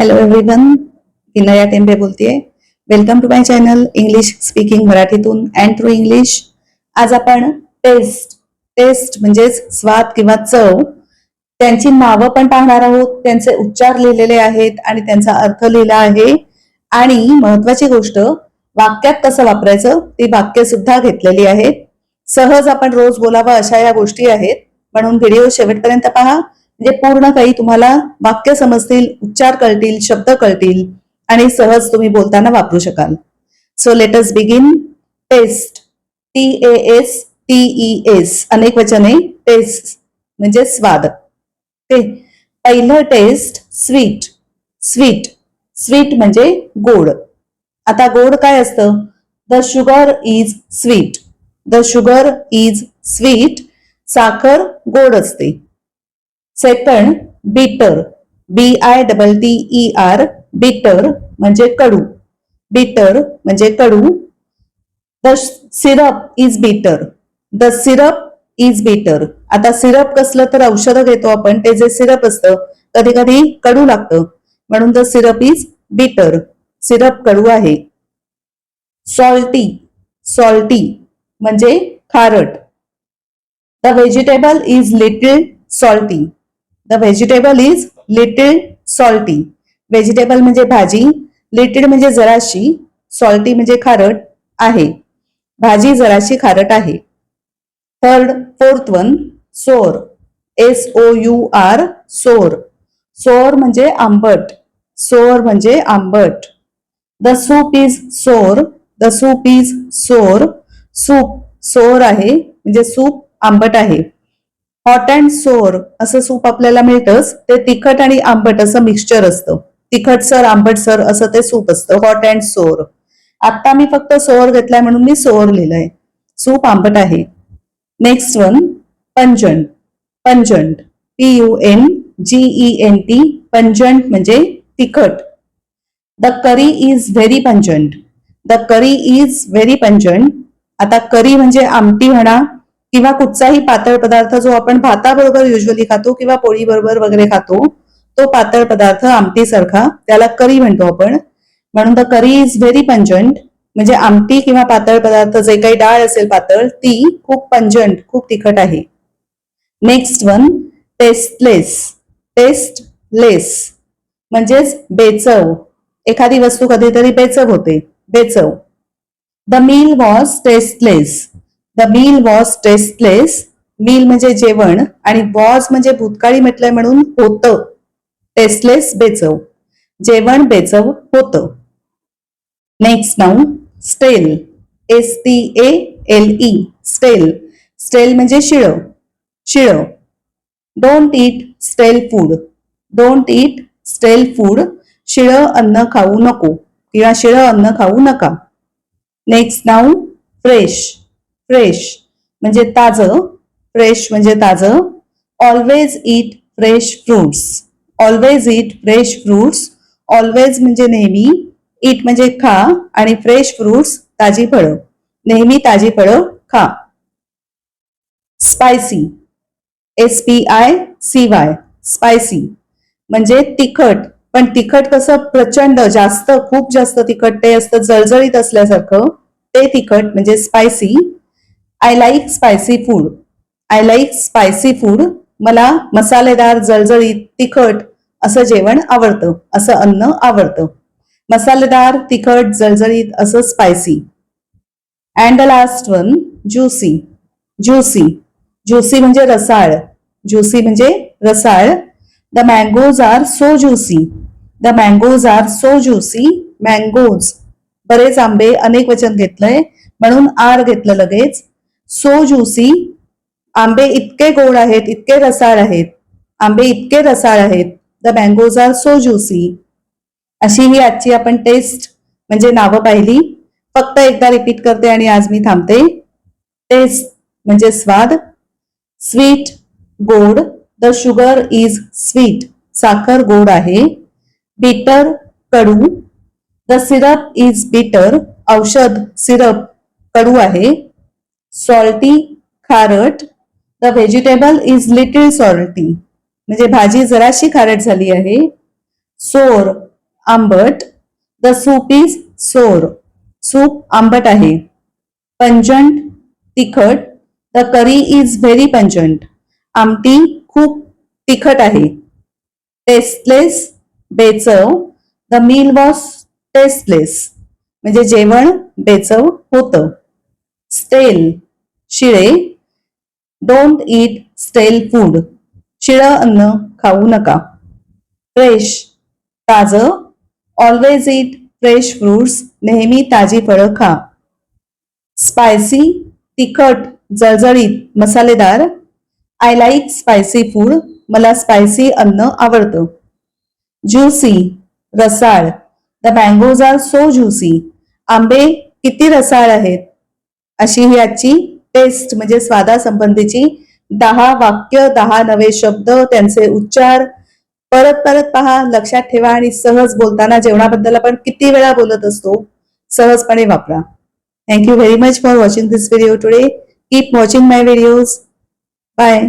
Hello everyone Vinaya Tembe बोलतेय. Welcome to my channel English speaking मराठीतून and through English आज आपण टेस्ट टेस्ट म्हणजेच स्वाद किंवा चव त्यांची नावं पण पाहणार आहोत. त्यांचे उच्चार लिहिलेले आहेत आणि त्यांचा अर्थ लिहिला आहे. आणि महत्वाची गोष्ट वाक्यात कसं वापरायचं ती वाक्य सुद्धा घेतलेली आहेत. सहज आपण रोज बोलावं अशा या गोष्टी आहेत. म्हणून व्हिडिओ शेवटपर्यंत पहा. म्हणजे पूर्ण काही तुम्हाला वाक्य समजतील उच्चार कळतील शब्द कळतील आणि सहज तुम्ही बोलताना वापरू शकाल. So let us begin tastes T A S T E S अनेक वचने. टेस्ट म्हणजे स्वाद. ते पहिलं टेस्ट स्वीट स्वीट स्वीट म्हणजे गोड. आता गोड काय असतं? The sugar is sweet the sugar is sweet साखर गोड असते. Second bitter B I double T E R bitter म्हणजे कडू. बिटर म्हणजे कडू. The syrup is bitter the syrup is bitter आता सिरप कसलं तर औषधं घेतो आपण. ते जे सिरप असतं कधी कधी कडू लागतं. म्हणून the syrup is bitter syrup कडू आहे. सॉल्टी सॉल्टी म्हणजे खारट. The vegetable is little salty the vegetable is little salty vegetable म्हणजे भाजी लिटिल म्हणजे जराशी सॉल्टी म्हणजे खारट आहे. भाजी जराशी खारट आहे. Third fourth one sour S O U R sour sour म्हणजे आंबट. सोर म्हणजे आंबट. The soup is sour the soup is sour soup sour आहे म्हणजे सूप आंबट आहे. हॉट अँड सोअर असं सूप आपल्याला मिळतंच ते तिखट आणि आंबट असं मिक्सचर असतं. तिखट सर आंबट सर असं ते सूप असतं हॉट अँड सोअर आता मी फक्त सोअर घेतलाय म्हणून मी सोअर लिहिलंय. सूप आंबट आहे. Next one pungent pungent P U N G E N T pungent म्हणजे तिखट. The curry is very pungent the curry is very pungent आता करी म्हणजे आमटी म्हणा किंवा कुठचाही पातळ पदार्थ जो आपण भाताबरोबर युजली खातो किंवा पोळीबरोबर वगैरे खातो तो पातळ पदार्थ आमटीसारखा त्याला करी म्हणतो आपण. म्हणून the curry is very pungent म्हणजे आमटी किंवा पातळ पदार्थ जे काही डाळ असेल पातळ ती खूप पंजंट खूप तिखट आहे. नेक्स्ट वन टेस्टलेस टेस्टलेस म्हणजेच बेचव. एखादी वस्तू कधीतरी बेचव होते. बेचव. The meal was tasteless the meal was tasteless meal म्हणजे जेवण आणि वॉज म्हणजे भूतकाळी म्हटलंय म्हणून होतं. टेस्टलेस बेचव. जेवण बेचव होतं. Next now stale S T A L E stale stale म्हणजे शिळ. शिळ. Don't eat stale food don't eat stale food शिळ अन्न खाऊ नको. किंवा शिळ अन्न खाऊ नका. नेक्स्ट नाऊ फ्रेश फ्रेश म्हणजे ताजं फ्रेश म्हणजे ताजं. Always eat fresh fruits always eat fresh fruits always म्हणजे नेहमी. इट म्हणजे खा आणि फ्रेश फ्रुट्स ताजी फळं. नेहमी ताजी फळं खा. Spicy S P I C Y spicy म्हणजे तिखट. पण तिखट कसं प्रचंड जास्त खूप जास्त तिखट ते असतं जळजळीत असल्यासारखं. ते तिखट म्हणजे spicy I like spicy food I like spicy food मला मसालेदार जळजळीत तिखट असं जेवण आवडतं असं अन्न आवडतं. मसालेदार तिखट जळजळीत असं spicy and the last one juicy juicy juicy म्हणजे रसाळ. ज्युसी म्हणजे रसाळ. The mangoes are so juicy the mangoes are so juicy mangoes बरेच आंबे अनेक वचन घेतलंय म्हणून आर घेतलं लगेच. सो ज्युसी आंबे इतके गोड आहेत इतके रसाळ आहेत आंबे इतके रसाळ आहेत the mangoes are so juicy अशी ही आजची आपण टेस्ट म्हणजे नावं पाहिली. फक्त एकदा रिपीट करते आणि आज मी थांबते. टेस्ट म्हणजे स्वाद. स्वीट गोड. द शुगर इज स्वीट साखर गोड आहे. बिटर कडू. द सिरप इज बिटर औषध सिरप कडू आहे. सॉल्टी खारट the vegetable is little salty म्हणजे भाजी जराशी खारट झाली आहे. सोर आंबट. The soup is sour soup आंबट आहे. पंजंट तिखट. The curry is very pungent आमटी खूप तिखट आहे. टेस्टलेस बेचव. द मील वॉज टेस्टलेस म्हणजे जेवण बेचव होतं. स्टेल शिळे. डोंट ईट स्टेल फूड शिळं अन्न खाऊ नका. फ्रेश ताज. ऑलवेज ईट फ्रेश फ्रुट्स नेहमी ताजी फळं खा. स्पायसी तिखट जळजळीत मसालेदार. आय लाईक स्पायसी फूड मला स्पायसी अन्न आवडतं. Juicy Rasal. The mangoes are so juicy आंबे किती रसाळ आहेत? अशी ही आजची टेस्ट म्हणजे स्वादासंबंधीची दहा वाक्य दहा नवे शब्द त्यांचे उच्चार. परत परत पहा लक्षात ठेवा आणि सहज बोलताना जेवणाबद्दल आपण किती वेळा बोलत असतो सहजपणे वापरा. Thank you very much for watching this video today keep watching my videos bye